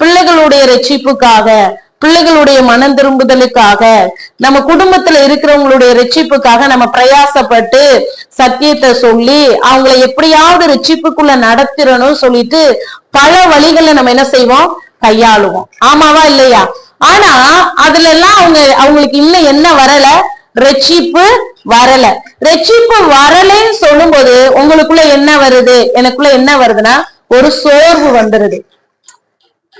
பிள்ளைகளுடைய ரட்சிப்புக்காக பிள்ளைகளுடைய மனம் திரும்புதலுக்காக நம்ம குடும்பத்துல இருக்கிறவங்களுடைய ரட்சிப்புக்காக நம்ம பிரயாசப்பட்டு சத்தியத்தை சொல்லி அவங்கள எப்படியாவது ரட்சிப்புக்குள்ள நடத்திடணும் சொல்லிட்டு பல வழிகளை நம்ம என்ன செய்வோம்? கையாளுவோம். ஆமாவா இல்லையா? ஆனா அதுல எல்லாம் அவங்க அவங்களுக்கு இன்னும் என்ன வரல? ரட்சிப்பு வரல. ரட்சிப்பு வரலைன்னு சொல்லும்போது உங்களுக்குள்ள என்ன வருது? எனக்குள்ள என்ன வருதுன்னா ஒரு சோர்வு வந்துருது.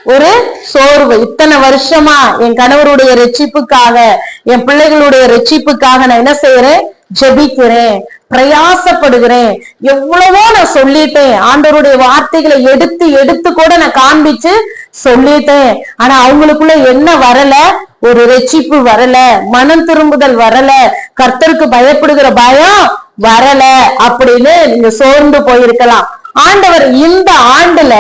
ஒரு சோர்வு. இத்தனை வருஷமா என் கணவருடைய ரட்சிப்புக்காக என் பிள்ளைகளுடைய ரட்சிப்புக்காக நான் என்ன செய்யறேன்? ஜெபிக்கிறேன். பிரயாசப்படுகிறேன். எவ்வளவோ நான் சொல்லிட்டேன். ஆண்டவருடைய வார்த்தைகளை எடுத்து எடுத்து கூட நான் காண்பிச்சு சொல்லிட்டேன். ஆனா அவங்களுக்குள்ள என்ன வரல? ஒரு ரட்சிப்பு வரல. மனம் திரும்புதல் வரல. கர்த்தருக்கு பயப்படுகிற பயம் வரல. அப்படின்னு நீங்க சோர்ந்து போயிருக்கலாம். ஆண்டவர் இந்த ஆண்டுல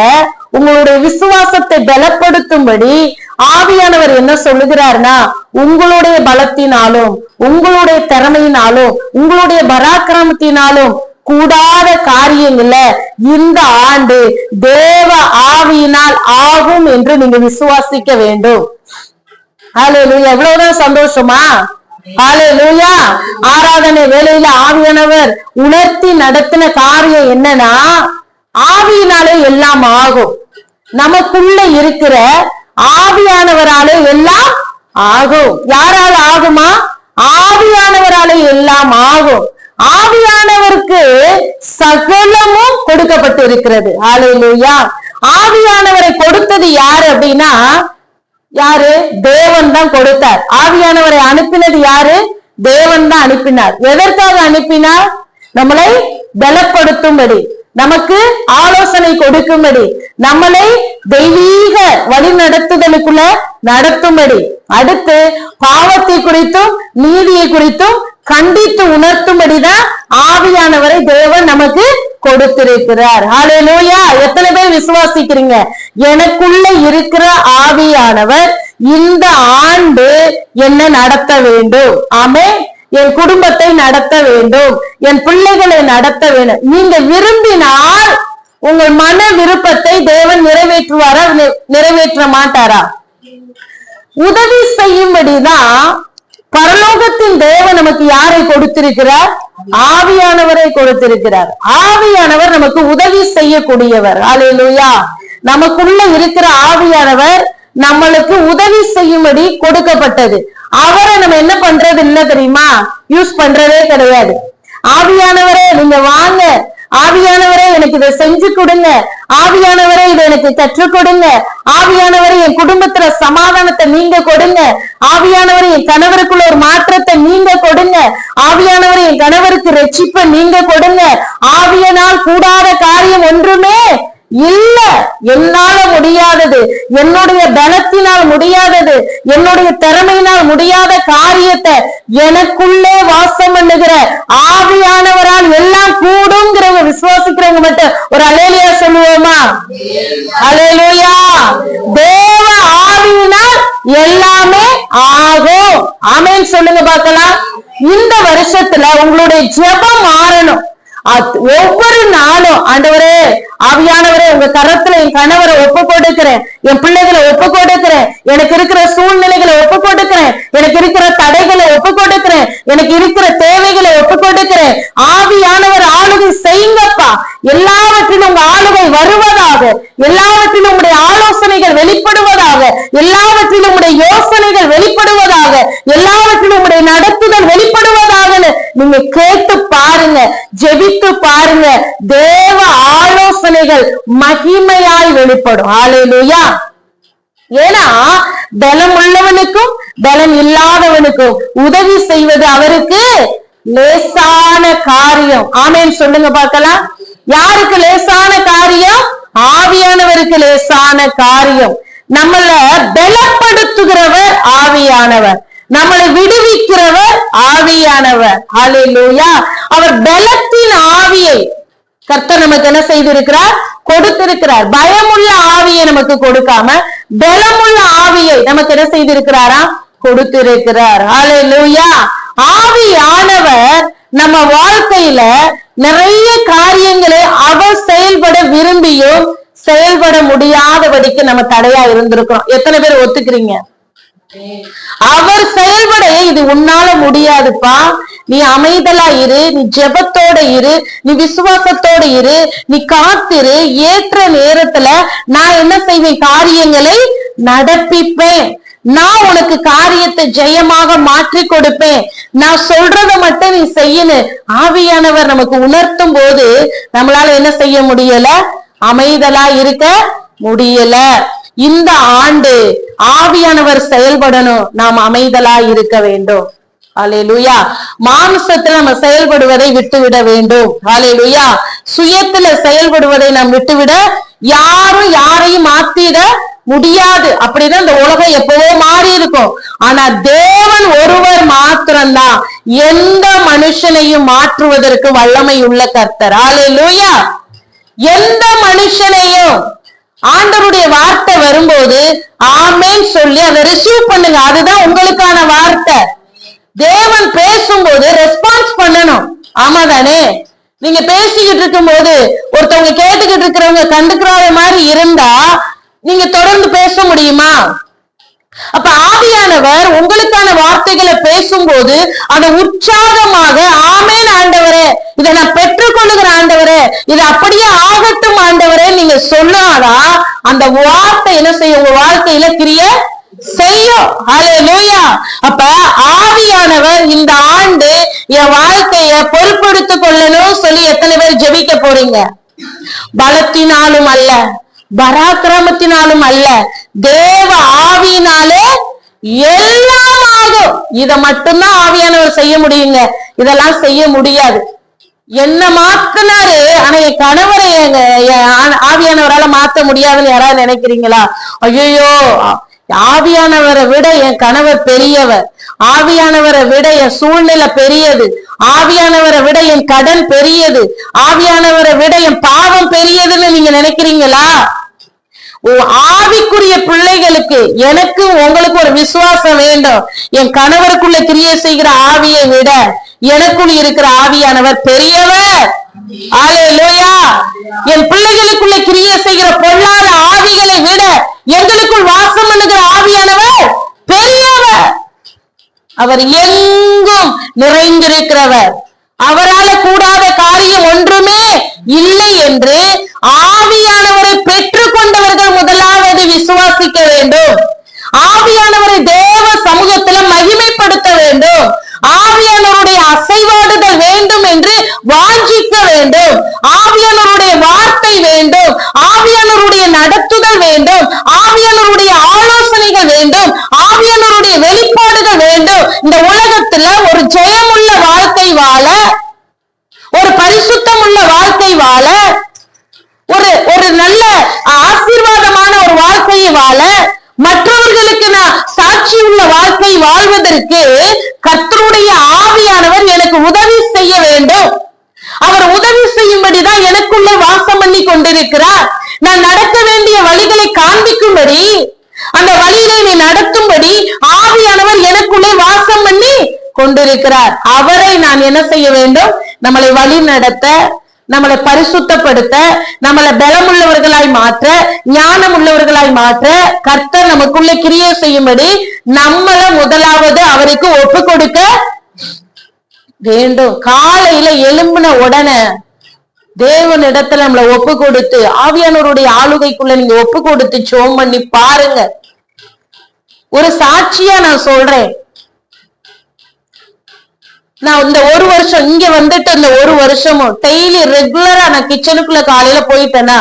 உங்களுடைய விசுவாசத்தை பலப்படுத்தும்படி ஆவியானவர் என்ன சொல்லுகிறார்னா உங்களுடைய பலத்தினாலும் உங்களுடைய திறமையினாலும் உங்களுடைய பராக்கிரமத்தினாலும் கூடாத காரியங்கள இந்த ஆண்டு தேவ ஆவியினால் ஆகும் என்று நீங்க விசுவாசிக்க வேண்டும். ஹalleluya எவ்வளவுதான் சந்தோஷமா? ஹalleluya ஆராதனை வேலையில ஆவியானவர் உணர்த்தி நடத்தின காரியம் என்னன்னா ஆவியினாலே எல்லாம் ஆகும். நமக்குள்ள இருக்கிற ஆவியானவராலே எல்லாம் ஆகும். யாரால ஆகுமா? ஆவியானவராலே எல்லாம் ஆகும். ஆவியானவருக்கு சகலமும் கொடுக்கப்பட்டு இருக்கிறது ஹalleluya. ஆவியானவரை கொடுத்தது யாரு அப்படின்னா யாரு? தேவன் தான் கொடுத்தார். ஆவியானவரை அனுப்பினது யாரு? தேவன் தான் அனுப்பினார். எதற்காக அனுப்பினார்? நம்மளை பலப்படுத்தும்படி நமக்கு ஆலோசனை கொடுக்கும்படி நம்மளை தெய்வீக வழி நடத்துதலுக்குள்ள நடத்தும்படி. அடுத்து பாவத்தை குறித்தும் நீதியை குறித்தும் கண்டித்து உணர்த்தும்படிதான் ஆவியானவரை தேவன் நமக்கு கொடுத்திருக்கிறார். ஹalleluya எத்தனை பேர் விசுவாசிக்கிறீங்க? எனக்குள்ள இருக்கிற ஆவியானவர் இந்த ஆண்டு என்ன நடத்த வேண்டும். ஆமே என் குடும்பத்தை நடத்த வேண்டும். என் பிள்ளைகளை நடத்த வேண்டும். நீங்க விரும்பினால் உங்கள் மன விருப்பத்தை தேவன் நிறைவேற்றுவாரா? நிறைவேற்ற மாட்டாரா? உதவி செய்யும்படிதான் பரலோகத்தின் தேவன் நமக்கு யாரை கொடுத்திருக்கிறார்? ஆவியானவரை கொடுத்திருக்கிறார். ஆவியானவர் நமக்கு உதவி செய்யக்கூடியவர். அல்லேலூயா நமக்குள்ள இருக்கிற ஆவியானவர் நம்மளுக்கு உதவி செய்யும்படி கொடுக்கப்பட்டது. அவரை நம்ம என்ன பண்றது இல்ல தெரியுமா? யூஸ் பண்றதே கிடையாது. ஆவியானவரே நீங்க வாங்க. ஆவியானவரே எனக்கு இதை செஞ்சு கொடுங்க. ஆவியானவரே இதை எனக்கு கற்றுக் கொடுங்க. ஆவியானவரை என் குடும்பத்துல சமாதானத்தை நீங்க கொடுங்க. ஆவியானவரை என் கணவருக்குள்ள ஒரு மாற்றத்தை நீங்க கொடுங்க. ஆவியானவரை என் கணவருக்கு ரட்சிப்ப நீங்க கொடுங்க. ஆவியனால் கூடாத காரியம் ஒன்றுமே இல்ல என்னால முடியாதது. என்னுடைய பலத்தினால் முடியாதது. என்னுடைய திறமையினால் முடியாத காரியத்தை எனக்குள்ளே வாசம் பண்ணுகிற ஆவியானவரால் எல்லாம் கூடுங்கிறவங்க விசுவாசிக்கிறவங்க மட்டும் ஒரு அலேலியா சொல்லுவோமா? அலேலுயா தேவ ஆவியினால் எல்லாமே ஆகும். ஆமென். சொல்லுங்க பார்க்கலாம். இந்த வருஷத்துல உங்களுடைய ஜெபம் மாறணும். ஒவ்வொரு நாளும் ஆண்டவரே ஆவியானவரே உங்க கரத்துல என் கணவரை ஒப்பு கொடுக்கிறேன். என் பிள்ளைகளை ஒப்பு கொடுக்கிறேன். எனக்கு இருக்கிற சூழ்நிலைகளை ஒப்பு கொடுக்கிறேன். எனக்கு இருக்கிற தடைகளை ஒப்பு கொடுக்கிறேன். எனக்கு இருக்கிற தேவைகளை ஒப்பு கொடுக்கிறேன். ஆவியானவர் ஆளுகை செய்யுங்கப்பா. எல்லாவற்றிலும் உங்க ஆளுகை வருவதாக. எல்லாவற்றிலும் உங்களுடைய ஆலோசனைகள் வெளிப்படுவதாக. எல்லாவற்றிலும் உங்களுடைய யோசனைகள் வெளிப்படுவதாக. எல்லாவற்றிலும் உங்களுடைய நடத்துதல் வெளிப்படுவதாக நீங்க கேட்க ஜெபித்து பாருங்க. தேவ ஆலோசனைகள் மகிமையாய் வெளிப்படும். ஆலையிலுயா ஏன்னா பலம் உள்ளவனுக்கும் பலம் இல்லாதவனுக்கும் உதவி செய்வது அவருக்கு லேசான காரியம். ஆமேன். சொல்லுங்க பார்க்கலாம். யாருக்கு லேசான காரியம்? ஆவியானவருக்கு லேசான காரியம். நம்மள பலப்படுத்துகிறவர் ஆவியானவர். நம்மளை விடுவிக்கிறவர் ஆவியானவர். ஹalleluya. அவர் பலத்தின் ஆவியை கர்த்தர் நமக்கு என்ன செய்திருக்கிறார்? கொடுத்திருக்கிறார். பயமுள்ள ஆவியை நமக்கு கொடுக்காம பலமுள்ள ஆவியை நமக்கு என்ன செய்திருக்கிறாரா? கொடுத்திருக்கிறார். ஹalleluya. ஆவியானவர் நம்ம வாழ்க்கையில நிறைய காரியங்களை அவர் செயல்பட விரும்பியும் செயல்பட முடியாதபடிக்கு நம்ம தடையா இருந்திருக்கிறோம். எத்தனை பேர் ஒத்துக்கிறீங்க? அவர் செயல்பட இது உன்னால முடியாதுப்பா. நீ அமைதலா இரு நீ ஜெபத்தோட இரு நீ விசுவாசத்தோட இரு நீ காத்திரு. ஏற்ற நேரத்துல நான் என்ன செய்வேன்? காரியங்களை நடப்பிப்பேன். நான் உனக்கு காரியத்தை ஜெயமாக மாற்றி கொடுப்பேன். நான் சொல்றத மட்டும் நீ செய்யணும் ஆவியானவர் நமக்கு உணர்த்தும் போது நம்மளால என்ன செய்ய முடியல? அமைதலா இருக்க முடியல. இந்த ஆண்டு ஆவியானவர் செயல்படணும். நாம் அமைதலா இருக்க வேண்டும். அலையலுயா மாம்சத்துல நம்ம செயல்படுவதை விட்டுவிட வேண்டும். அலையலுயா சுயத்துல செயல்படுவதை நாம் விட்டுவிட யாரும் யாரையும் மாத்திட முடியாது. அப்படிதான் இந்த உலகம் எப்பவோ மாறி இருக்கும். ஆனா தேவன் ஒருவர் மாத்திரம்தான் எந்த மனுஷனையும் மாற்றுவதற்கு வல்லமை உள்ள கர்த்தர். அலையலுயா எந்த மனுஷனையும் ஆண்டவருடைய வார்த்தை வரும்போது ஆமேன்னு சொல்லி அதை ரிசீவ் பண்ணுங்க. அதுதான் உங்களுக்கான வார்த்தை. தேவன் பேசும்போது ரெஸ்பான்ஸ் பண்ணணும். ஆமா தானே நீங்க பேசிக்கிட்டு இருக்கும்போது ஒருத்தவங்க கேட்டுக்கிட்டு இருக்கிறவங்க கண்டுக்கிறாத மாதிரி இருந்தா நீங்க தொடர்ந்து பேச முடியுமா? அப்ப ஆவியானவர் உங்களுக்கான வார்த்தைகளை பேசும்போது அதை உற்சாகமாக ஆமேன் ஆண்டவரே இதை நான் பெற்றுக்கொள்ளுகிற ஆண்டவரே இது அப்படியே ஆகட்டும் ஆண்டவரே நீங்க சொன்னாதான் அந்த வார்த்தை என்ன செய்யும்? உங்க வாழ்க்கையில கிரிய செய்யும். லூயா அப்ப ஆவியானவர் இந்த ஆண்டு என் வாழ்க்கைய பொறுப்பெடுத்துக் கொள்ளணும் சொல்லி எத்தனை பேர் ஜெபிக்க போறீங்க? பலத்தினாலும் அல்ல. பராக்கிரமத்தினாலும் அல்ல தேவ ஆவியினாலே எல்லாம் ஆகும். இத மட்டும்தான் ஆவியானவர் செய்ய முடியுங்க. இதெல்லாம் செய்ய முடியாது. என்ன மாத்தினாரு? ஆனா என் கணவரை எங்க ஆ- ஆவியானவரால மாத்த முடியாதுன்னு யாராவது நினைக்கிறீங்களா? ஐயோ ஆவியானவரை விட என் கணவர் பெரியவர். ஆவியானவரை விட என் சூழ்நிலை பெரியது. ஆவியானவரை விட என் கடன் பெரியது. ஆவியானவரை விட என் பாவம் பெரியதுன்னு நீங்க நினைக்கிறீங்களா? ஆவிக்குரிய பிள்ளைகளுக்கு எனக்கு உங்களுக்கு ஒரு விசுவாசம் வேண்டும். என் கணவருக்குள்ள கிரிய செய்கிற ஆவியை விட எனக்குள் இருக்கிற ஆவியானவர் பெரியவர். லோயா என் பிள்ளைகளுக்குள்ள கிரிய செய்கிற பொல்லாத ஆவிகளை விட எங்களுக்குள் வாசம் பண்ணுகிற ஆவியானவர் பெரியவர். அவர் எங்கும் நிறைந்திருக்கிறவர். அவரால கூடாத காரியம் ஒன்றுமே இல்லை என்று ஆவியானவரை பெற்றுக் கொண்டவர்கள் முதலாவது விசுவாசிக்க வேண்டும். ஆவியானவரை தேவ சமூகத்துல மகிமைப்படுத்த வேண்டும். ஆவியானவருடைய அசைவாடுதல் வேண்டும் என்று வாஞ்சிக்க வேண்டும். ஆவியானவருடைய வார்த்தை வேண்டும். ஆவியானவருடைய நடத்துதல் வேண்டும். ஆவியானவருடைய ஆலோசனைகள் வேண்டும். ஆவியானவருடைய வெளிப்பாடுகள் வேண்டும் இந்த உலகத்துல ஒரு ஜெயமுள்ள வாழ்க்கை வாழ ஒரு பரிசுத்தம் உள்ள வாழ்க்கை வாழ ஒரு ஒரு நல்ல ஆசீர்வாதமான ஒரு வாழ்க்கையை வாழ மற்றவர்களுக்கு நான் சாட்சி உள்ள வாழ்க்கை வாழ்வதற்கு கர்த்தருடைய ஆவியானவர் எனக்கு உதவி செய்ய வேண்டும். அவர் உதவி செய்யும்படிதான் எனக்குள்ள வாசம் பண்ணி கொண்டிருக்கிறார். நான் நடக்க வேண்டிய வழிகளை காண்பிக்கும்படி அந்த வழியிலே நீ நடத்தும்படி ஆவியானவர் எனக்குள்ளே வாசம் பண்ணி கொண்டிருக்கிறார். அவரை நான் என்ன செய்ய வேண்டும்? நம்மளை வழி நடத்த நம்மளை பரிசுத்தப்படுத்த நம்மளை பலமுள்ளவர்களாய் மாற்ற ஞானம் உள்ளவர்களாய் மாற்ற கர்த்தர் நமக்குள்ள கிரியை செய்யும்படி நம்மளை முதலாவது அவருக்கு ஒப்பு கொடுக்க வேண்டும். காலையில எழும்பின உடனே தேவன் இடத்துல நம்மளை ஒப்பு கொடுத்து ஆவியானவருடைய ஆளுகைக்குள்ள நீங்க ஒப்பு கொடுத்து சோம் பண்ணி பாருங்க. ஒரு சாட்சியா நான் சொல்றேன். நான் இந்த ஒரு வருஷம் இங்க வந்துட்டு இந்த ஒரு வருஷமும் டெய்லி ரெகுலரா நான் கிச்சனுக்குள்ள காலையில போயிட்டேன்னா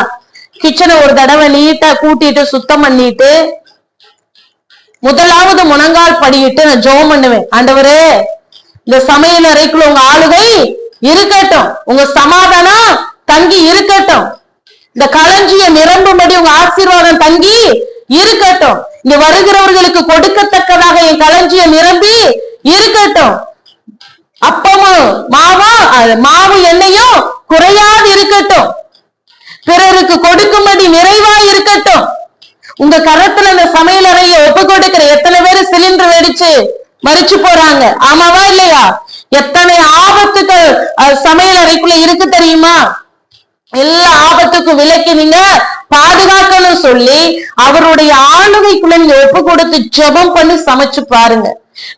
கிச்சனை ஒரு தடவை நீட்டா கூட்டிட்டு சுத்தம் பண்ணிட்டு முதலாவது முனங்கால் படியிட்டு நான் ஜோம் பண்ணுவேன். ஆண்டவரே இந்த சமையல் அறைக்குள்ள உங்க ஆளுகை இருக்கட்டும். உங்க சமாதானம் தங்கி இருக்கட்டும். இந்த களஞ்சிய நிரம்பும்படி உங்க ஆசீர்வாதம் தங்கி இருக்கட்டும். இங்க வருகிறவர்களுக்கு கொடுக்கத்தக்கதாக என் களஞ்சிய நிரம்பி இருக்கட்டும். அப்பமும் மாவும் அது மாவு எண்ணெயும் குறையாது இருக்கட்டும். பிறருக்கு கொடுக்கும்படி நிறைவா இருக்கட்டும். உங்க கரத்துல இந்த சமையல் அறைய ஒப்பு கொடுக்கிற எத்தனை பேர் சிலிண்டர் வெடிச்சு மறிச்சு போறாங்க? ஆமாவா இல்லையா? எத்தனை ஆபத்துக்கள் சமையல் அறைக்குள்ள இருக்கு தெரியுமா? எல்லா ஆபத்துக்கும் விலக்கி நீங்க பாதுகாக்கணும் சொல்லி அவருடைய ஆளுகைக்குள்ள நீங்க ஒப்பு கொடுத்து ஜெபம் பண்ணி சமைச்சு பாருங்க.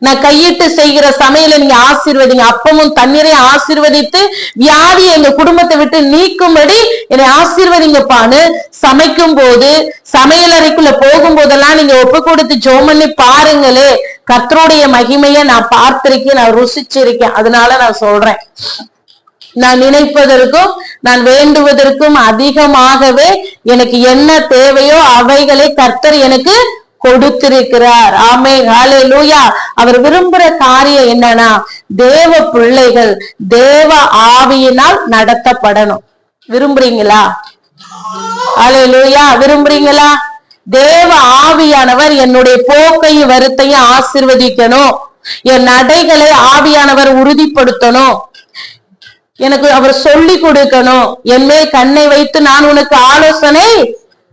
நான் கையிட்டு செய்கிற சமையலை நீங்க ஆசீர்வதிங்க. அப்பமும் தண்ணீரையும் ஆசீர்வதித்து வியாதி எங்க குடும்பத்தை விட்டு நீக்கும்படி என்னை ஆசீர்வதிங்கப்பான்னு சமைக்கும் போது சமையல் அறைக்குள்ள போகும்போதெல்லாம் நீங்க ஒப்பு கொடுத்து ஜோமன்னு பாருங்களே. கத்தருடைய மகிமையை நான் பார்த்திருக்கேன் நான் ருசிச்சிருக்கேன். அதனால நான் சொல்றேன். நான் நினைப்பதற்கும் நான் வேண்டுவதற்கும் அதிகமாகவே எனக்கு என்ன தேவையோ அவைகளை கர்த்தர் எனக்கு கொடுத்திருக்கிறார். ஆமே லூயா அவர் விரும்புற காரியம் என்னன்னா தேவ பிள்ளைகள் தேவ ஆவியினால் நடத்தப்படணும். விரும்புறீங்களா? ஹalleluya. விரும்புறீங்களா? தேவ ஆவியானவர் என்னுடைய போக்கையும் வருத்தையும் ஆசிர்வதிக்கணும். என் நடைகளை ஆவியானவர் உறுதிப்படுத்தணும். எனக்கு அவர் சொல்லி கொடுக்கணும். என் மேல் கண்ணை வைத்து நான் உனக்கு ஆலோசனை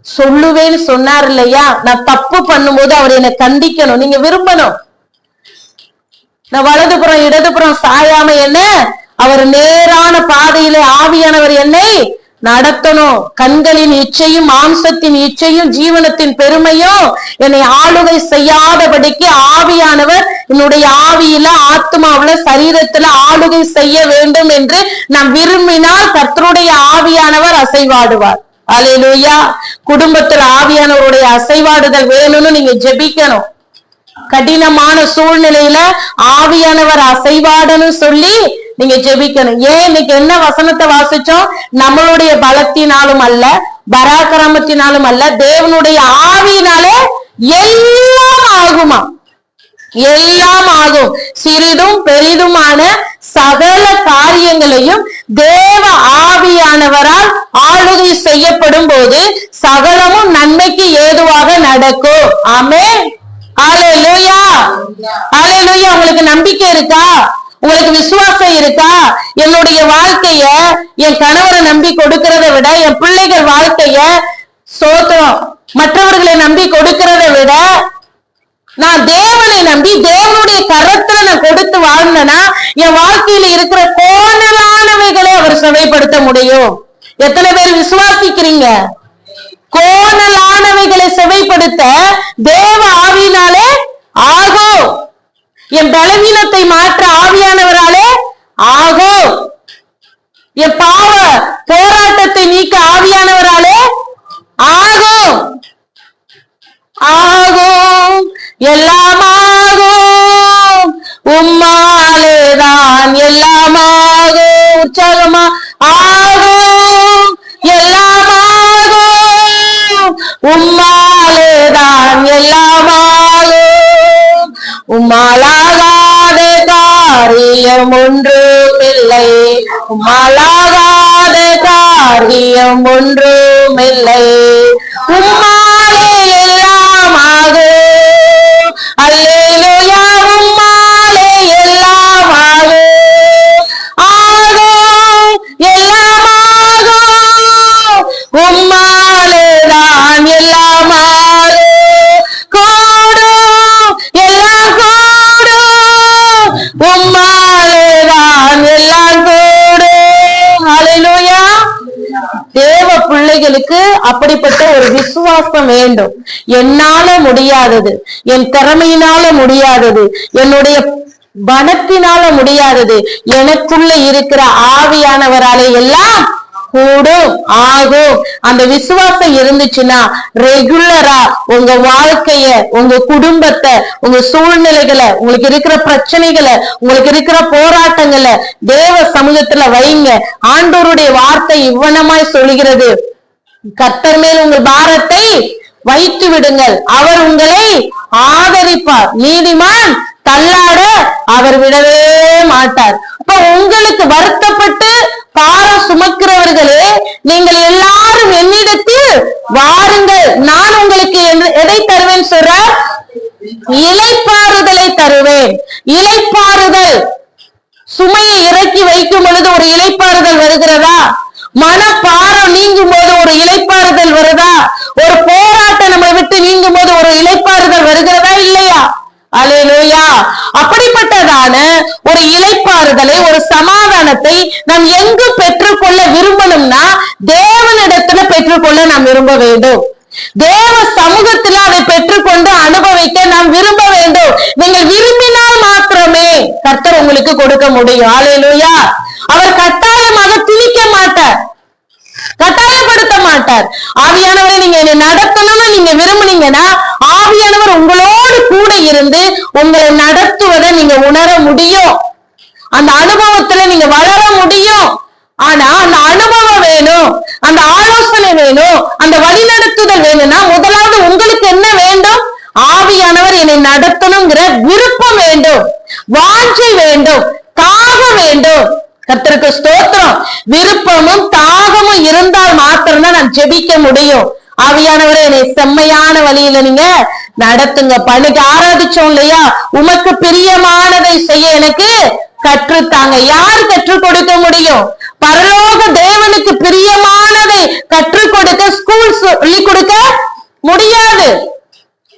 சொல்லுவேன்னு சொன்னார் இல்லையா நான் தப்பு பண்ணும்போது அவர் என்னை கண்டிக்கணும். நீங்க விரும்பணும். நான் வலதுபுறம் இடதுபுறம் சாயாம என்ன? அவர் நேரான பாதையில ஆவியானவர் என்னை நடத்தணும். கண்களின் இச்சையும் மாம்சத்தின் இச்சையும் ஜீவனத்தின் பெருமையும் என்னை ஆளுகை செய்யாதபடிக்கு ஆவியானவர் என்னுடைய ஆவியில ஆத்மாவில சரீரத்துல ஆளுகை செய்ய வேண்டும் என்று நாம் விரும்பினால் கர்த்தருடைய ஆவியானவர் அசைவாடுவார். அலையிலூயா குடும்பத்துல ஆவியானவருடைய அசைவாடுதல் வேணும்னு நீங்க ஜெபிக்கணும். கடினமான சூழ்நிலையில ஆவியானவர் அசைவாடன்னு சொல்லி நீங்க ஜெபிக்கணும். ஏன் இன்னைக்கு என்ன வசனத்தை வாசிச்சோம்? நம்மளுடைய பலத்தினாலும் அல்ல பராக்கிரமத்தினாலும் அல்ல தேவனுடைய ஆவியினாலே எல்லாம் ஆகுமா? எல்லாம் ஆகும். சிறிதும் பெரிதுமான சகல காரியங்களையும் தேவ ஆவியானவரால் ஆளுகை செய்யப்படும் போது சகலமும் நன்மைக்கு ஏதுவாக நடக்கும். ஆமே ஆலேலூயா ஆலேலூயா உங்களுக்கு நம்பிக்கை இருக்கா? உங்களுக்கு விசுவாசம் இருக்கா? என்னுடைய வாழ்க்கைய என் கணவரை நம்பி கொடுக்கறத விட என் பிள்ளைகள் வாழ்க்கைய சோத்திரம். மற்றவர்களை நம்பி கொடுக்கறத விட நான் தேவனை நம்பி தேவனுடைய கரத்துல நான் கொடுத்து வாழ்ந்தேன்னா என் வாழ்க்கையில இருக்கிற கோணலானவைகளை அவர் சபைப்படுத்த முடியும். எத்தனை பேர் விசுவாசிக்கிறீங்க? கோணலானவைகளை செவைப்படுத்த தேவ ஆவியினாலே ஆகோ என் பலவீனத்தை மாற்ற ஆவியானவராலே ஆகோ என் பாவ போராட்டத்தை நீக்க ஆவியானவராலே ஆகோ ஆகோ எல்லாமாகும். உம்மாலே தான் எல்லாமாகும். உற்சாகமா ஆகும். எல்லாமாகும். உம்மாலே தான் எல்லாமாகும். உம்மாலாகாத காரியம் ஒன்றும் இல்லை உம்மாலாகாத காரியம் ஒன்றும் இல்லை விசுவாசம் வேண்டும். என்னால முடியாதது என் திறமையினால முடியாதது என்னுடைய பணத்தினால முடியாதது எனக்குள்ள இருக்கிற ஆவியானவராலே எல்லாம் கூடும் ஆகும். அந்த விசுவாசம் இருந்துச்சுன்னா ரெகுலரா உங்க வாழ்க்கைய உங்க குடும்பத்தை உங்க சூழ்நிலைகளை உங்களுக்கு இருக்கிற பிரச்சனைகளை உங்களுக்கு இருக்கிற போராட்டங்களை தேவ சமூகத்துல வைங்க. ஆண்டோருடைய வார்த்தை இவ்வனமாய் சொல்கிறது கர்த்தர் மேல் உங்கள் பாரத்தை வைத்து விடுங்கள். அவர் உங்களை ஆதரிப்பார். நீதிமான் தள்ளாட அவர் விடவே மாட்டார். அப்ப உங்களுக்கு வருத்தப்பட்டு பாரம் சுமக்கிறவர்களே நீங்கள் எல்லாரும் என்னிடத்தில் வாருங்கள். நான் உங்களுக்கு எதை தருவேன் சொல்ற? இலைப்பாறுதலை தருவேன். இலைப்பாறுதல் சுமையை இறக்கி வைக்கும் பொழுது ஒரு இலைப்பாறுதல் வருகிறதா? மனப்பாரம் நீங்கும் போது ஒரு இலைப்பாறுதல் வருதா? ஒரு போராட்டம் நம்மை விட்டு நீங்கும் போது ஒரு இலைப்பாறுதல் வருகிறதா இல்லையா? அலையிலோயா. அப்படிப்பட்டதான ஒரு இலைப்பாறுதலை ஒரு சமாதானத்தை நாம் எங்கு பெற்றுக்கொள்ள விரும்பணும்னா தேவனிடத்துல பெற்றுக்கொள்ள நாம் விரும்ப வேண்டும். தேவ சமூகத்துல அதை பெற்றுக்கொண்டு அனுபவிக்க நாம் விரும்ப வேண்டும். நீங்கள் விரும்பினால் மாத்திரமே கர்த்தர் உங்களுக்கு கொடுக்க முடியும். ஆலையிலோயா அவர் கட்டாயமாக திணிக்க மாட்டார். கட்டாயப்படுத்த மாட்டார். ஆவியானவரை நீங்க என்னை நடத்தணும்னு நீங்க விரும்புனீங்கன்னா ஆவியானவர் உங்களோடு கூட இருந்து உங்களை நடத்துவதை நீங்க உணர முடியும். அந்த அனுபவத்துல நீங்க வளர முடியும். ஆனா அந்த அனுபவம் வேணும். அந்த ஆலோசனை வேணும் அந்த வழிநடத்துதல் வேணும்னா முதலாவது உங்களுக்கு என்ன வேண்டும்? ஆவியானவர் என்னை நடத்தணுங்கிற விருப்பம் வேண்டும் வாஞ்சை வேண்டும் தாகம் வேண்டும். கர்த்தருக்கு ஸ்தோத்திரம். விருப்பமும் தாகமும் இருந்தால் மாத்திரம்தான் நான் ஜெபிக்க முடியும். ஆவியானவரே என்னை செம்மையான வழியில நீங்க நடத்துங்க. பணிக்கு ஆராதிச்சோம் இல்லையா? உமக்கு பிரியமானதை செய்ய எனக்கு கற்றுத்தாங்க. யார் கற்றுக் கொடுக்க முடியும்? பரலோக தேவனுக்கு பிரியமானதை கற்றுக் கொடுக்க ஸ்கூல் சொல்லி கொடுக்க முடியாது.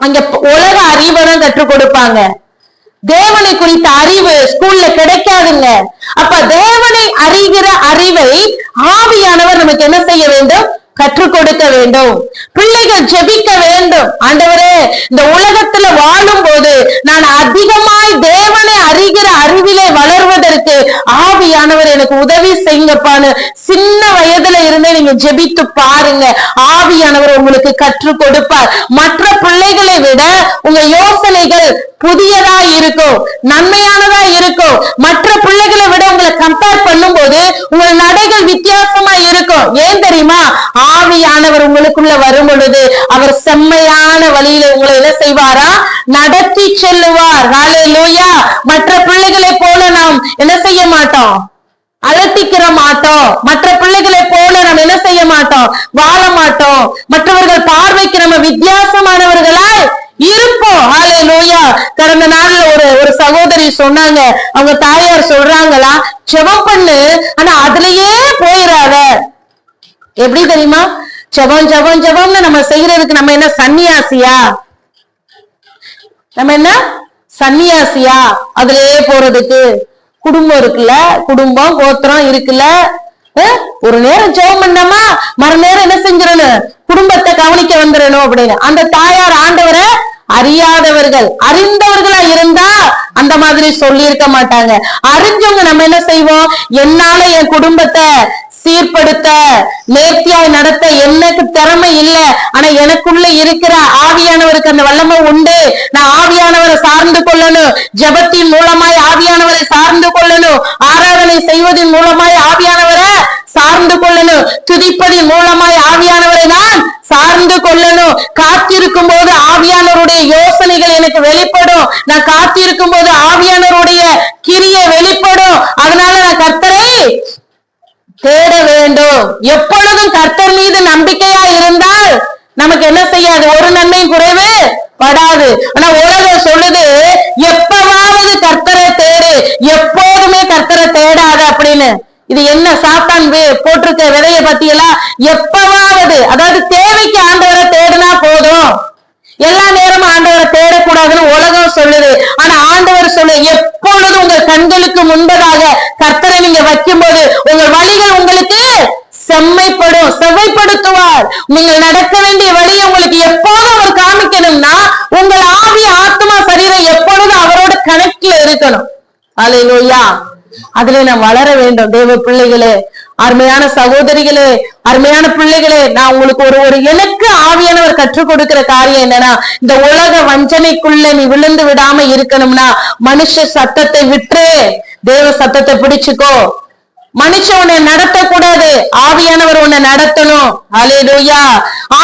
அங்க உலக அறிவை தான் கற்றுக் கொடுப்பாங்க. தேவனை குறித்த அறிவு ஸ்கூல்ல கிடைக்காதுங்க. அப்ப தேவனை அறிகிற அறிவை ஆவியானவர் நமக்கு என்ன செய்ய வேண்டும்? கற்றுக் கொடுக்க வேண்டும். பிள்ளைகள் ஜெபிக்க வேண்டும். ஆண்டவரே இந்த உலகத்துல வாழும் போது நான் அதிகமாய் தேவனை அறிகிற அறிவிலே வளர்வதற்கு ஆவியானவர் எனக்கு உதவி செய்யுங்கப்பான்னு சின்ன வயதுல இருந்தே நீங்க ஜெபித்து பாருங்க. ஆவியானவர் உங்களுக்கு கற்றுக் கொடுப்பார். மற்ற பிள்ளைகளை விட உங்க யோசனைகள் புதியதா இருக்கும். நன்மையானதா இருக்கும். மற்ற பிள்ளைகளை விட உங்களை கம்பேர் பண்ணும்போது உங்கள் நடைகள் வித்தியாசமா இருக்கும். ஏன் தெரியுமா? ஆவியானவர் உங்களுக்குள்ள வரும் பொழுது அவர் செம்மையான வழியில உங்களை என்ன செய்வாரா? நடத்தி செல்லுவார். மற்ற பிள்ளைகளை போல நாம் என்ன செய்ய மாட்டோம்? அழட்டிக்கிற மாட்டோம். மற்ற பிள்ளைகளை போல நம்ம என்ன செய்ய மாட்டோம்? வாழ மாட்டோம். மற்றவர்கள் பார்வைக்கு நம்ம வித்தியாசமானவர்களாய் இருப்போம். ஆலே லோயா கடந்த நாள்ல ஒரு ஒரு சகோதரி சொன்னாங்க. அவங்க தாயார் சொல்றாங்களா? செவம் பண்ணு. ஆனா அதுலயே போயிடாத எப்படி தெரியுமா? ஜபம் ஜெபம் ஜெபம்னு நம்ம செய்யறதுக்கு நம்ம என்ன சன்னியாசியா? நம்ம என்ன சன்னியாசியா? அதுலயே போறதுக்கு குடும்பம் இருக்குல்ல? குடும்பம் கோத்திரம் இருக்குல்ல? ஒரு நேரம் ஜெபம் பண்ணாமா மறு நேரம் என்ன செஞ்சிடணும்? குடும்பத்தை கவனிக்க வந்துடணும் அப்படின்னு. அந்த தாயார் ஆண்டவரை அறியாதவர்கள். அறிந்தவர்களா இருந்தா அந்த மாதிரி சொல்லி இருக்க மாட்டாங்க. அறிஞ்சவங்க நம்ம என்ன செய்வோம்? என்னால என் குடும்பத்தை சீர்படுத்த நேர்த்தியாய் நடத்த எனக்கு திறமை இல்ல. ஆனா எனக்குள்ள இருக்கிற ஆவியானவருக்கு அந்த வல்லமை உண்டு. நான் ஆவியானவரை சார்ந்து கொள்ளணும். ஜபத்தின் மூலமாய் ஆவியானவரை சார்ந்து கொள்ளணும். ஆராதனை செய்வதன் மூலமாய் ஆவியானவரை சார்ந்து கொள்ளணும். துதிப்பதின் மூலமாய் ஆவியானவரை நான் சார்ந்து கொள்ளணும். காத்திருக்கும் போது ஆவியானவருடைய யோசனைகள் எனக்கு வெளிப்படும். நான் காத்திருக்கும் போது ஆவியானவருடைய கிரியை வெளிப்படும். அதனால நான் கர்த்தரை தேட வேண்டும். எப்பொழுதும் கர்த்தர் மீது நம்பிக்கையா இருந்தால் நமக்கு என்ன செய்யாது? ஒரு நன்மையும் குறைவு படாது. ஆனா உலகம் சொல்லுது எப்பவாவது கர்த்தரை தேடு எப்போதுமே கர்த்தரை தேடாத அப்படின்னு. இது என்ன சாத்தான் போட்டிருக்க விதைய பத்தியெல்லாம் எப்பவாவது அதாவது தேவைக்கு ஆண்டவரை தேடினா போதும். எல்லா நேரமும் ஆண்டவரை தேடக்கூடாதுன்னு உலகம் சொல்லுது. ஆனா ஆண்டவர் சொல்லு எப்பொழுது உங்க கண்களுக்கு முன்பதாக கர்த்தரை நீங்க வைக்கும்போது உங்கள் வழிகள் உங்களுக்கு செம்மைப்படும் செவ்வைப்படுத்துவார் நீங்கள் நடக்க வேண்டிய வழியை உங்களுக்கு எப்போதும் அவர் காமிக்கணும்னா உங்கள் ஆவி ஆத்மா சரீரம் எப்பொழுதும் அவரோட கனெக்ட்ல இருக்கணும். அலையிலோயா அதுல நாம் வளர வேண்டும். தேவ பிள்ளைகளே அருமையான சகோதரிகளே அருமையான பிள்ளைகளே நான் உங்களுக்கு ஒரு ஒரு எனக்கு ஆவியானவர் கற்றுக் கொடுக்கிற காரியம் என்னன்னா இந்த உலக வஞ்சனைக்குள்ள நீ விழுந்து விடாம இருக்கணும்னா மனுஷ சத்தத்தை விட்டு தேவ சத்தத்தை பிடிச்சுக்கோ. மனுஷன் உன்னை நடத்தக்கூடாது. ஆவியானவர் உன்னை நடத்தணும். அலேலூயா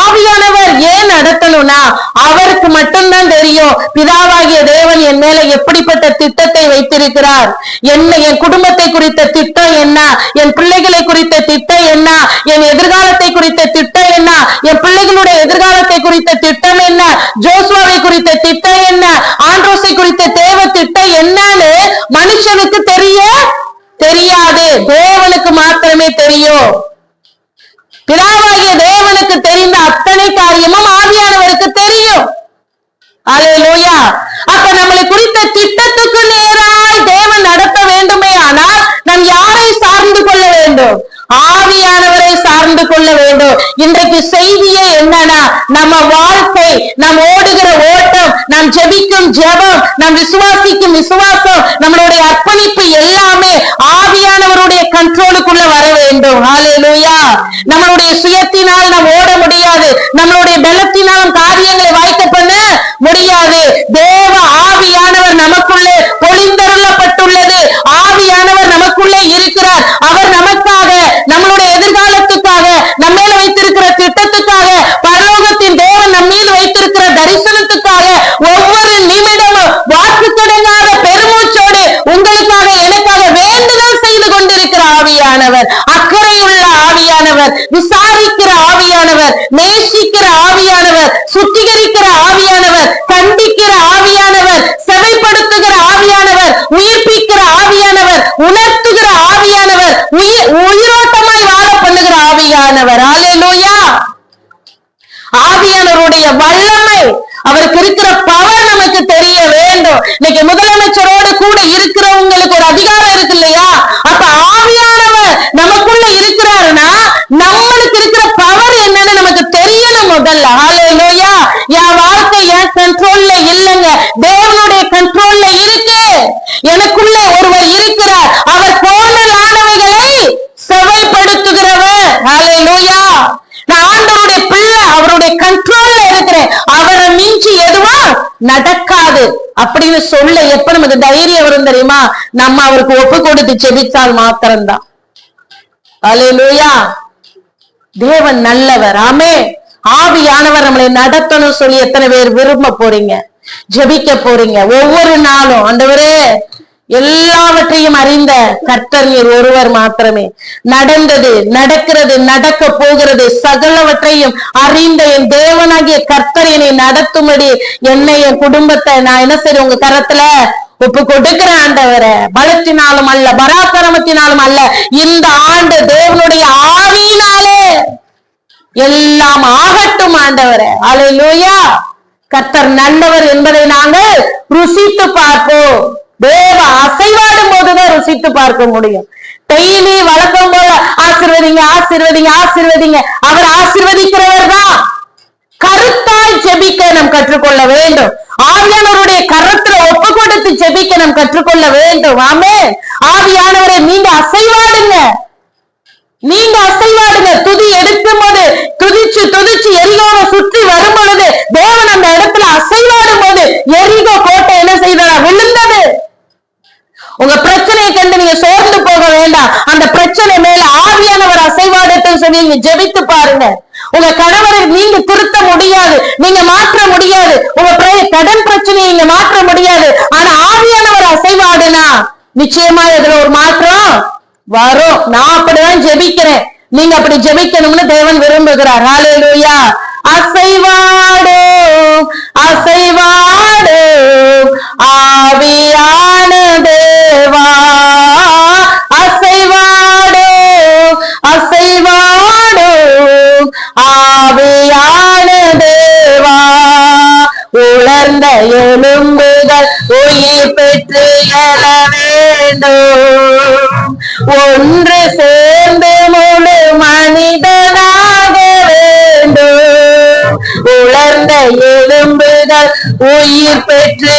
ஆவியானவர் ஏன் நடத்தணும்னா அவருக்கு மட்டும்தான் தெரியும். பிதாவாகிய தேவன் என் மேல எப்படிப்பட்ட திட்டத்தை வைத்திருக்கிறார்? என்ன என் குடும்பத்தை குறித்த திட்டம் என்ன? என் பிள்ளைகளை குறித்த திட்டம் என்ன? என் எதிர்காலத்தை குறித்த திட்டம் என்ன? என் பிள்ளைகளுடைய எதிர்காலத்தை குறித்த திட்டம் என்ன? ஜோஸ்வாவை குறித்த திட்டம் என்ன? ஆண்ட்ரோஸை குறித்த தேவ திட்டம் என்னன்னு மனுஷனுக்கு தெரியும். பிதாவாகிய தேவனுக்கு தெரிந்த அத்தனை காரியமும் ஆவியானவருக்கு தெரியும். அலே அப்ப நம்மளை குறித்த திட்டத்துக்கு நேராய் தேவன் நடத்த வேண்டுமே ஆனால் நாம் யாரை சார்ந்து கொள்ள வேண்டும்? ஆவியானவரை சார்ந்து கொள்ள வேண்டும். இன்றைக்கு செய்தியே என்னன்னா நம்ம வாழ்க்கை நாம் ஓடுகிற ஓட்டம் நாம் ஜெபிக்கும் ஜெபம் நாம் விசுவாசிக்கும் விசுவா நம்மளுடைய சுயத்தினால் நாம் ஓட முடியாது. நம்மளுடைய பலத்தினால் காரியங்களை வாய்க்க பண்ண முடியாது. தேவ ஆவியானவர் நமக்குள்ளே பொழிந்தருளப்பட்டுள்ளது. ஆவியானவர் நமக்குள்ளே இருக்கிறார். அவர் நமக்காக நம்மளுடைய எதிர்காலத்துக்காக நம்ம மேல வைத்திருக்கிற திட்டத்துக்காக பரலோகத்தின் தேவன் நம்ம மீது வைத்திருக்கிற தரிசனத்துக்காக ஒவ்வொரு நிமிடமும் வாக்கு தொடங்காத பெருமூச்சோடு உங்களுக்காக எனக்காக வேண்டுதல் செய்து கொண்டிருக்கிற ஆவியானவர் அக்கறையுள்ள ஆவியானவர் விசா ஆவியானவர் நேசிக்கிற ஆவியானவர் சுத்திகரிக்கிற ஆவியானவர் கண்டிக்கிற ஆவியானவர் செவைப்படுத்துகிற ஆவியானவர் உயிர்ப்பிக்கிற ஆவியானவர் உணர்த்துகிற ஆவியானவர் உயிர் உயிரோட்டமாய் வாழ பண்ணுகிற ஆவியானவர் ஹalleluya ஆவியானவருடைய வல்லமை அவருக்கு இருக்கிற பவர் நமக்கு தெரிய வேண்டும். இன்னைக்கு முதலமைச்சரோடு கூட இருக்கிறவங்களுக்கு ஒரு அதிகாரம் இருக்கு இல்லையா அப்ப ஆவியானவர் நமக்குள்ள இருக்கிறாருன்னா நம்மளுக்கு இருக்கிற பவர் என்னன்னு நமக்கு தெரியணும் முதல்ல ஹalleluya என் வாழ்க்கை என் கண்ட்ரோல்ல இல்லைங்க தேவனுடைய கண்ட்ரோல்ல இருக்கு எனக்குள்ள ஒருவர் இருக்கிறார் அவர் கோணலானவைகளை செவைப்படுத்துகிறவர் ஹalleluya நான் ஆண்டவருடைய பிள்ளை அவருடைய கண்ட்ரோல்ல இருக்கிறேன் அவரை மிஞ்சி எதுவும் நடக்காது அப்படின்னு சொல்ல எப்ப நமக்கு தைரியம் வரும் தெரியுமா? நம்ம அவருக்கு ஒப்பு கொடுத்து செபித்தால் மாத்திரம்தான். அலையிலூயா தேவன் நல்லவர். ஆமே ஆவியானவர் நம்மளை நடத்தணும் சொல்லி எத்தனை பேர் விரும்ப போறீங்க? ஜெபிக்க போறீங்க. ஒவ்வொரு நாளும். ஆண்டவரே எல்லாவற்றையும் அறிந்த கர்த்தர் நீர் ஒருவர் மாத்திரமே. நடந்தது நடக்கிறது நடக்க போகிறது சகலவற்றையும் அறிந்த என் தேவனாகிய கர்த்தர் என்னை நடத்தும்படி என்னை என் குடும்பத்தை நான் என்ன சரி உங்க கரத்துல ஒப்பு கொடுக்கிற ஆண்டவரை. பலத்தினாலும் அல்ல பராக்கிரமத்தினாலும் அல்ல இந்த ஆண்டு தேவனுடைய ஆவியினாலே எல்லாம் ஆகட்டும் ஆண்டவரே. அலையிலூயா கர்த்தர் நல்லவர் என்பதை நாங்கள் ருசித்து பார்ப்போம். தேவ அசைவாடும் போதுதான் ருசித்து பார்க்க முடியும். டெய்லி வழக்கம் போல ஆசிர்வதிங்க ஆசிர்வதிங்க ஆசிர்வதிங்க. அவர் ஆசிர்வதிக்கிறவர் தான் கருத்தாய் செபிக்க நாம் கற்றுக்கொள்ள வேண்டும். ஆவியானவருடைய கரத்துல ஒப்பு கொடுத்து செபிக்க நாம் கற்றுக்கொள்ள வேண்டும். ஆமே ஆவியானவரை நீங்க அசைவாடுங்க. நீங்க அசைவாடுங்க. துதி எடுக்கும் போது துதிச்சு துதிச்சு எரிகோவை சுற்றி வரும் பொழுது தேவன் அந்த இடத்துல அசைவாடும் போது எரிகோ கோட்டை என்ன செய்தாரா விழுந்தது. உங்க பிரச்சனையை கண்டு நீங்க சோர்ந்து போக வேண்டாம். அந்த பிரச்சனை மேல ஆவியானவர் அசைவாடட்டும் சொல்லி நீங்க ஜெபித்து பாருங்க. உங்க கணவரை நீங்க திருத்த முடியாது. நீங்க மாற்ற முடியாது. உங்க பிர- கடன் பிரச்சனையை நீங்க மாற்ற முடியாது. ஆனா ஆவியானவர் அசைவாடுனா நிச்சயமா இதுல ஒரு மாற்றம் வரும். நான் அப்படிதான் ஜெபிக்கிறேன். நீங்க அப்படி ஜெபிக்கணும்னு தேவன் விரும்புகிறார். ஹalleluya. அசைவாடோ அசைவாடோ ஆவியான தேவா. அசைவா உயிர் பெற்று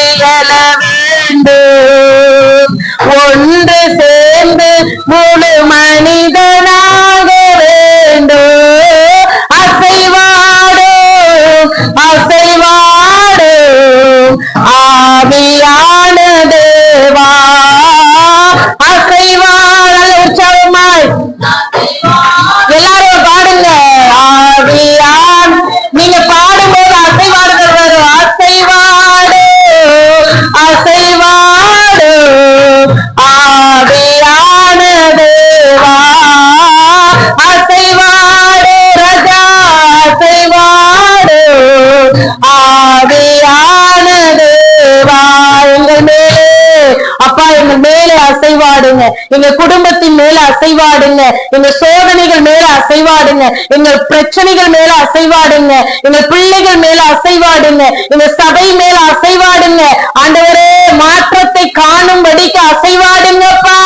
எங்க குடும்பத்தின் மேல அசைவாடுங்க எங்க சோதனைகள் மேல அசைவாடுங்க எங்க பிரச்சனைகள் மேல அசைவாடுங்க எங்க பிள்ளைகள் மேல அசைவாடுங்க எங்க சபை மேல அசைவாடுங்க ஆண்டவரே மாற்றத்தை காணும்படிக்கு அசைவாடுங்கப்பா.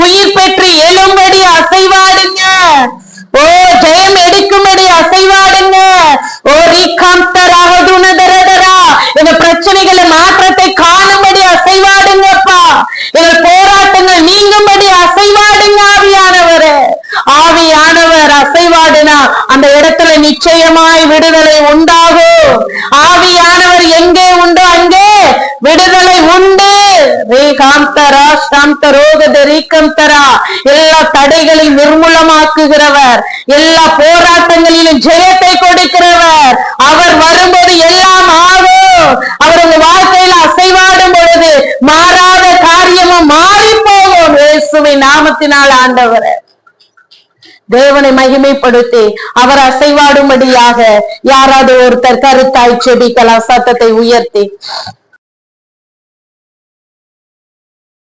உயிர் பெற்று எழும்படி அசைவாடுங்க ஓ ஜெயம் எடுக்கும்படி அசைவாடுங்க ஓ ரீகாந்தராக துணதரதரா எங்க பிரச்சனைகளை மாற்றத்தை காணும்படி அசைவாடுங்கப்பா. எங்க நிச்சயமாய் விடுதலை உண்டாகும் ஆவியானவர் எங்கே உண்டோ? அங்கே விடுதலை உண்டு. ரேகாந்தரா சாந்த ரோகத ரீகந்தரா எல்லா தடைகளையும் நிர்மூலமாக்குகிறவர். எல்லா போராட்டங்களிலும் ஜெயத்தை கொடுக்கிறவர். அவர் வரும்போது எல்லாம் ஆகும் அவர் உங்க வாழ்க்கையில அசைவாடும் பொழுது மாறாத காரியமும் மாறி போகும் இயேசுவை நாமத்தினால் ஆண்டவரே. தேவனை மகிமைப்படுத்தி அவர் அசைவாடும்படியாக யாராவது ஒருத்தர் கருத்தாய் செபிக்கலாம் சத்தத்தை உயர்த்தி.